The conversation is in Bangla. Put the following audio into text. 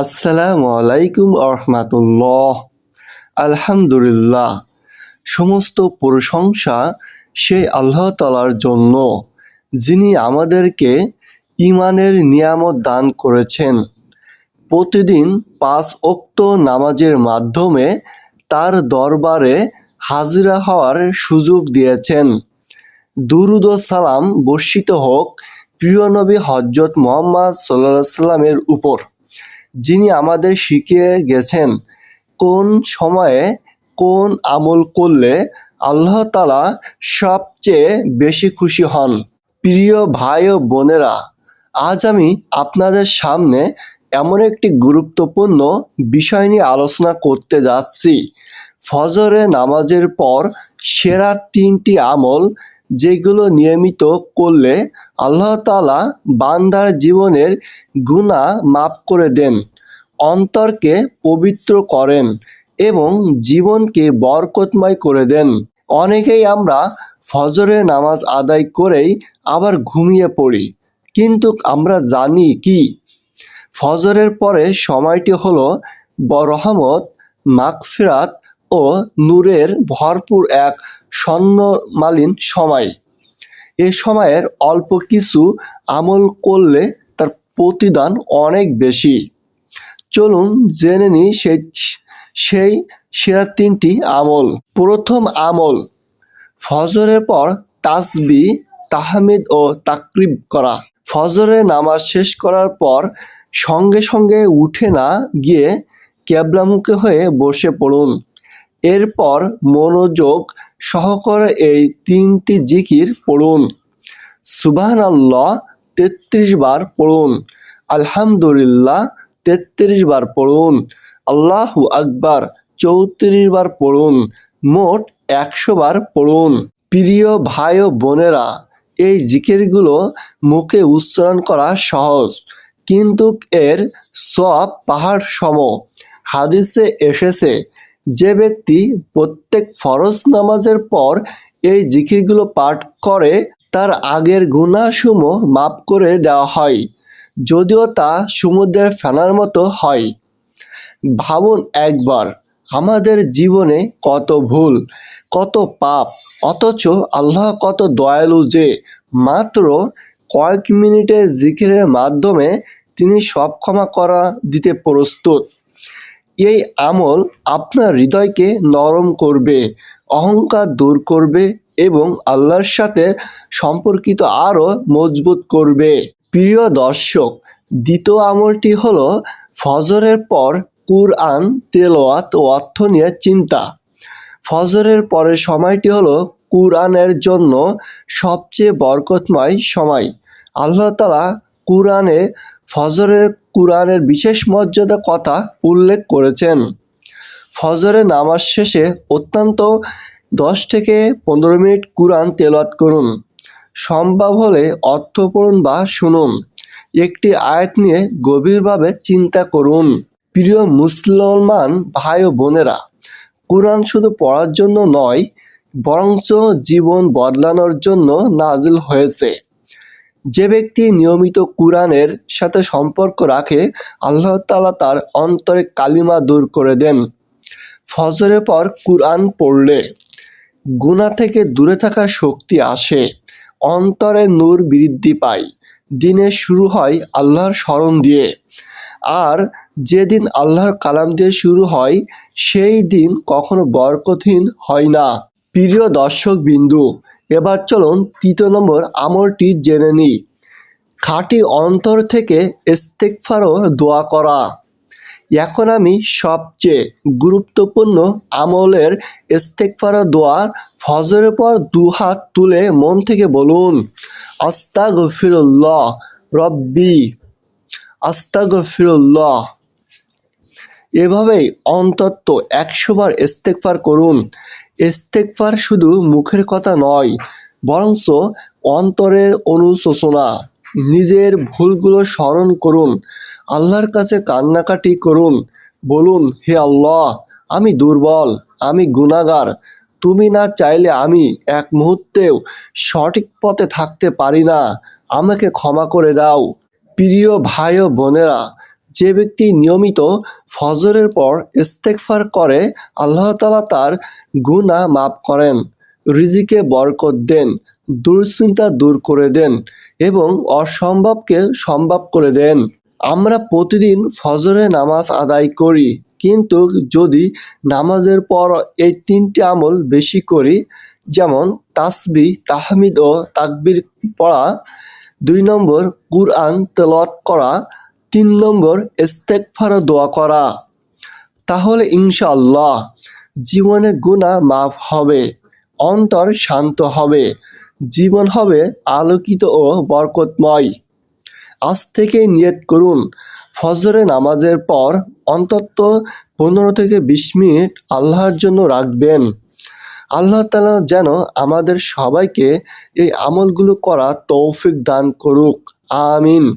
আসসালামু আলাইকুম আহমাতুল্লাহ। আলহামদুলিল্লাহ। সমস্ত প্রশংসা সেই আল্লাহ তালার জন্য, যিনি আমাদেরকে ইমানের নিয়ামত দান করেছেন। প্রতিদিন পাঁচ ওক্ত নামাজের মাধ্যমে তার দরবারে হাজিরা হওয়ার সুযোগ দিয়েছেন। দুরুদ সালাম বর্ষিত হোক প্রিয় নবী হজরত মোহাম্মদ সাল্লাহ সাল্লামের উপর। যিনি আমাদের শিখিয়ে গেছেন কোন সময়ে কোন আমল করলে আল্লাহ তালা সবচেয়ে বেশি খুশি হন। প্রিয় ভাই ও বোনেরা, আজ আমি আপনাদের সামনে এমন একটি গুরুত্বপূর্ণ বিষয় নিয়ে আলোচনা করতে যাচ্ছি। ফজরে নামাজের পর সেরা তিনটি আমল যেগুলো নিয়মিত করলে আল্লাহ তালা বান্দার জীবনের গুণা মাফ করে দেন, অন্তরকে পবিত্র করেন এবং জীবনকে বরকতময় করে দেন। অনেকেই আমরা ফজরের নামাজ আদায় করেই আবার ঘুমিয়ে পড়ি, কিন্তু আমরা জানি কি? ফজরের পরে সময়টি হলো রহমত মাগফিরাত ও নূরের ভরপুর এক স্বর্ণমালিন সময়। এ সময়ের অল্প কিছু আমল করলে তার প্রতিদান অনেক বেশি। চলুন জেনে নিই সেই সেই সেরা তিনটি আমল। প্রথম আমল, ফজরের পর তাসবি, তাহমিদ ও তাকরিব করা। ফজরের নামাজ শেষ করার পর সঙ্গে সঙ্গে উঠে না গিয়ে ক্যাবলামুখে হয়ে বসে পড়ুন। এরপর মনোযোগ সহকারে এই তিনটি জিকির পড়ুন। সুবাহান আল্লাহ তেত্রিশ বার পড়ুন। আলহামদুলিল্লাহ, তেত্রিশ বার পড়ুন। আল্লাহু আকবার, চৌত্রিশ বার পড়ুন। মোট একশো বার পড়ুন। প্রিয় ভাই ও বোনেরা, এই জিকিরগুলো মুখে উচ্চারণ করা সহজ, কিন্তু এর সব পাহাড় সম। হাদিসে এসেছে যে ব্যক্তি প্রত্যেক ফরজ নামাজের পর এই জিকিরগুলো পাঠ করে, তার আগের গুণাসমূহ মাফ করে দেওয়া হয়, যদিও তা সমুদ্রের ফেনার মতো হয়। ভাবুন একবার, আমাদের জীবনে কত ভুল, কত পাপ, অথচ আল্লাহ কত দয়ালু যে মাত্র কয়েক মিনিটের জিকিরের মাধ্যমে তিনি সব ক্ষমা করা দিতে প্রস্তুত। এই আমল আপনার হৃদয়কে নরম করবে, অহংকার দূর করবে এবং আল্লাহর সাথে সম্পর্কিত আরও মজবুত করবে। প্রিয় দর্শক, দ্বিতীয় আমলটি হলো ফজরের পর কুরআন তেলোয়াত ও অর্থ নিয়ে চিন্তা। ফজরের পরের সময়টি হলো কুরআনের জন্য সবচেয়ে বরকতময় সময়। আল্লাহ তালা কুরআনে, ফজরের কুরআনের বিশেষ মর্যাদা কথা উল্লেখ করেছেন। ফজরের নামাজ শেষে অত্যন্ত দশ থেকে পনেরো মিনিট কুরআন তেলাওয়াত করুন। সম্ভব হলে অর্থ পড়ুন বা শুনুন। একটি আয়াত নিয়ে গভীরভাবে চিন্তা করুন। প্রিয় মুসলমান ভাই ও বোনেরা, কোরআন শুধু পড়ার জন্য নয়, বরঞ্চ জীবন বদলানোর জন্য নাজিল হয়েছে। যে ব্যক্তি নিয়মিত কোরআনের সাথে সম্পর্ক রাখে, আল্লাহ তালা তার অন্তরে কালিমা দূর করে দেন। ফজরের পর কোরআন পড়লে গুণা থেকে দূরে থাকার শক্তি আসে, অন্তরে নূর বৃদ্ধি পায় দিনের শুরু হয় আল্লাহর স্মরণ দিয়ে। আর যেদিন আল্লাহর কালাম দিয়ে শুরু হয়, সেই দিন কখনো বরকতহীন হয় না। প্রিয় দর্শক বিন্দু এবার চলুন তৃতীয় নম্বর আমলটি জেনে নিই। খাঁটি অন্তর থেকে ইস্তেকফারও দোয়া করা। এখন আমি সবচেয়ে গুরুত্বপূর্ণ আমলের ইস্তেকফার দোয়ার ফজরের পর দু হাত তুলে মন থেকে বলুন আস্তা গফিরুল্লাহ রব্বি আস্তা গফিরুল্লাহ এভাবেই অন্তত একশোবার ইস্তেকফার করুন। ইস্তেকফার শুধু মুখের কথা নয়, বরঞ্চ অন্তরের অনুশোচনা, নিজের ভুলগুলো স্মরণ করুন, আল্লাহর কাছে কান্নাকাটি করুন, বলুন, হে আল্লাহ, আমি দুর্বল, আমি গুণাগার তুমি না চাইলে আমি এক মুহূর্তেও সঠিক পথে থাকতে পারি না, আমাকে ক্ষমা করে দাও। প্রিয় ভাই ও বোনেরা যে ব্যক্তি নিয়মিত ফজরের পর ইস্তেকফার করে, আল্লাহ তালা তার গুণা মাফ করেন, রিজিকে বরকত দেন, দুশ্চিন্তা দূর করে দেন এবং অসম্ভবকে সম্ভব করে দেন। আমরা প্রতিদিন ফজরে নামাজ আদায় করি, কিন্তু যদি নামাজের পর এই তিনটি আমল বেশি করি, যেমন তাসবি তাহমিদ ও তাকবির পড়া, দুই নম্বর কুরআন তেলত করা তিন নম্বর ইস্তেকফার দোয়া করা। তাহলে ইনশাআল্লাহ জীবনে গুণা মাফ হবে, অন্তর শান্ত হবে, জীবন হবে আলোকিত ও বরকতময়। আজ থেকে নিয়ত করুন, ফজরে নামাজের পর অন্তত পনেরো থেকে বিশ মিনিট আল্লাহর জন্য রাখবেন। আল্লাহ তালা যেন আমাদের সবাইকে এই আমলগুলো করা তৌফিক দান করুক, আমিন।